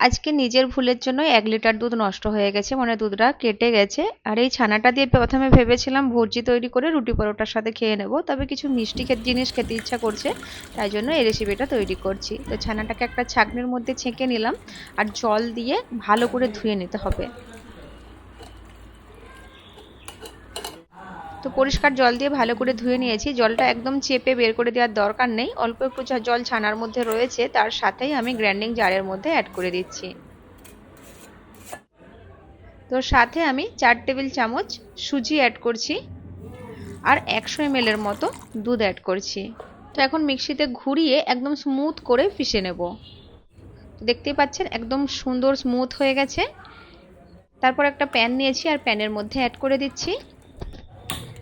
আজকে নিজের ভুলের জন্য এক লিটার দুধ নষ্ট হয়ে গেছে মানে দুধটা কেটে গেছে। আর এই ছানাটা দিয়ে প্রথমে ভেবেছিলাম ভুর্জি তৈরি করে রুটি পরোটার সাথে খেয়ে নেব, তবে কিছু মিষ্টি জিনিস খেতে ইচ্ছা করছে, তাই জন্য এই রেসিপিটা তৈরি করছি। তো ছানাটাকে একটা ছাঁকনির মধ্যে ছেঁকে নিলাম, আর জল দিয়ে ভালো করে ধুয়ে নিতে হবে। তো পরিষ্কার জল দিয়ে ভালো করে ধুয়ে নিয়েছি। জলটা একদম চেপে বের করে দেওয়ার দরকার নেই। অল্প একটু জল ছানার মধ্যে রয়েছে, তার সাথেই আমি গ্র্যান্ডিং জারের মধ্যে অ্যাড করে দিচ্ছি। তো সাথে আমি চার টেবিল চামচ সুজি অ্যাড করছি আর একশো এম এর মতো দুধ অ্যাড করছি। তো এখন মিক্সিতে ঘুরিয়ে একদম স্মুথ করে পিষে নেব। দেখতেই পাচ্ছেন, একদম সুন্দর স্মুথ হয়ে গেছে। তারপর একটা প্যান নিয়েছি আর প্যানের মধ্যে অ্যাড করে দিচ্ছি।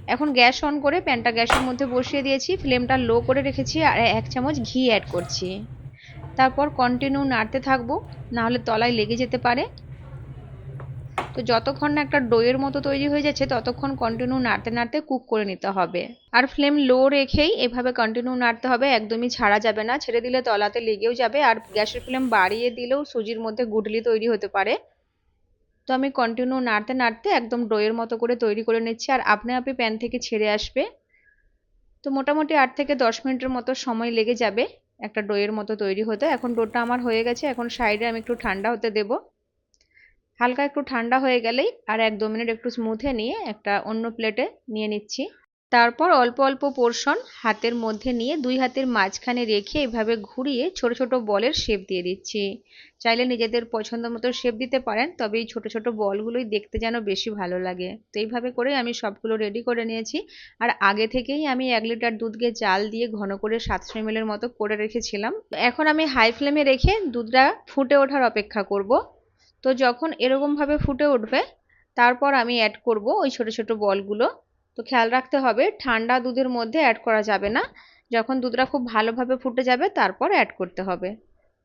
এখন গ্যাস অন করে প্যানটা গ্যাসের মধ্যে বসিয়ে দিয়েছি, ফ্লেমটা লো করে রেখেছি আর এক চামচ ঘি অ্যাড করছি। তারপর কন্টিনিউ নাড়তে থাকব, নাহলে তলায় লেগে যেতে পারে। তো যতক্ষণ না একটা ডোয়ের মতো তৈরি হয়ে যাচ্ছে, ততক্ষণ কন্টিনিউ নাড়তে নাড়তে কুক করে নিতে হবে। আর ফ্লেম লো রেখেই এভাবে কন্টিনিউ নাড়তে হবে, একদমই ছাড়া যাবে না। ছেড়ে দিলে তলাতে লেগেও যাবে, আর গ্যাসের ফ্লেম বাড়িয়ে দিলেও সুজির মধ্যে গুডলি তৈরি হতে পারে। তো আমি কন্টিনিউ নাড়তে নাড়তে একদম ডোয়ের মতো করে তৈরি করে নিচ্ছি। আর আপনি আপনি প্যান থেকে ছেড়ে আসবে। তো মোটামুটি আট থেকে দশ মিনিটের মতো সময় লেগে যাবে একটা ডোয়ের মতো তৈরি হতে। এখন ডোটা আমার হয়ে গেছে। এখন সাইডে আমি একটু ঠান্ডা হতে দেব। হালকা একটু ঠান্ডা হয়ে গেলেই আর এক দু মিনিট একটু স্মুথে নিয়ে একটা অন্য প্লেটে নিয়ে নিচ্ছি। তারপর অল্প অল্প পোর্শন হাতের মধ্যে নিয়ে দুই হাতের মাঝখানে রেখে এভাবে ঘুরিয়ে ছোট ছোট বলের শেপ দিয়ে দিচ্ছি। চাইলে নিজেদের পছন্দ মতো শেপ দিতে পারেন, তবে এই ছোট ছোট বলগুলোই দেখতে যেন বেশি ভালো লাগে। তো এইভাবে করে আমি সবগুলো রেডি করে নিয়েছি। আর আগে থেকেই আমি এক লিটার দুধকে জাল দিয়ে ঘন করে সাতশো এমএলের মতো করে রেখেছিলাম। এখন আমি হাই ফ্লেমে রেখে দুধটা ফুটে ওঠার অপেক্ষা করব। তো যখন এরকমভাবে ফুটে উঠবে, তারপর আমি অ্যাড করব ওই ছোট ছোট বলগুলো। তো খেয়াল রাখতে হবে, ঠান্ডা দুধের মধ্যে অ্যাড করা যাবে না। যখন দুধটা খুব ভালোভাবে ফুটে যাবে, তারপর অ্যাড করতে হবে।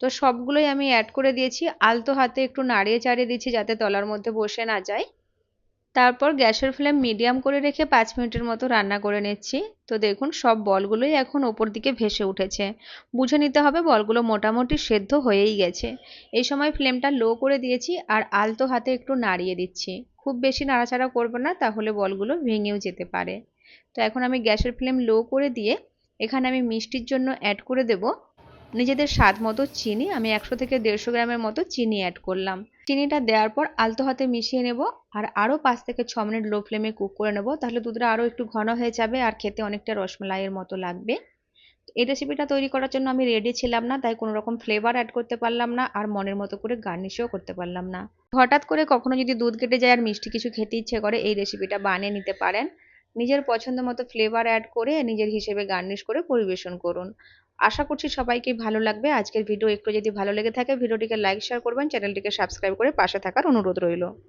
তো সবগুলোই আমি অ্যাড করে দিয়েছি। আলতো হাতে একটু নাড়িয়ে চাড়িয়ে দিচ্ছি যাতে তলার মধ্যে বসে না যায়। তারপর গ্যাসের ফ্লেম মিডিয়াম করে রেখে পাঁচ মিনিটের মতো রান্না করে নিচ্ছি। তো দেখুন, সব বলগুলোই এখন ওপর দিকে ভেসে উঠেছে। বুঝে নিতে হবে বলগুলো মোটামুটি সেদ্ধ হয়েই গেছে। এই সময় ফ্লেমটা লো করে দিয়েছি আর আলতো হাতে একটু নাড়িয়ে দিচ্ছি। খুব বেশি নাড়াচাড়া করবে না, তাহলে বলগুলো ভেঙেও যেতে পারে। তো এখন আমি গ্যাসের ফ্লেম লো করে দিয়ে এখানে আমি মিষ্টির জন্য অ্যাড করে দেব। নিজেদের স্বাদ মতো চিনি, আমি একশো থেকে দেড়শো গ্রামের মতো চিনি অ্যাড করলাম। চিনিটা দেওয়ার পর আলতো হাতে মিশিয়ে নেব আর আরও পাঁচ থেকে ছ মিনিট লো ফ্লেমে কুক করে নেব, তাহলে দুধটা আরও একটু ঘন হয়ে যাবে আর খেতে অনেকটা রসমালাইয়ের মতো লাগবে। এই রেসিপিটা তৈরি করার জন্য আমি রেডি ছিলাম না, তাই কোনো রকম ফ্লেভার অ্যাড করতে পারলাম না আর মনের মতো করে গার্নিশও করতে পারলাম না। হঠাৎ করে কখনো যদি দুধ কেটে যায় আর মিষ্টি কিছু খেতে ইচ্ছে করে, এই রেসিপিটা বানিয়ে নিতে পারেন। নিজের পছন্দ মতো ফ্লেভার অ্যাড করে নিজের হিসেবে গার্নিশ করে পরিবেশন করুন। আশা করছি সবাইকে ভালো লাগবে। আজকের ভিডিও একটু যদি ভালো লেগে থাকে, ভিডিওটিকে লাইক শেয়ার করবেন চ্যানেলটিকে সাবস্ক্রাইব করে পাশে থাকার অনুরোধ রইল।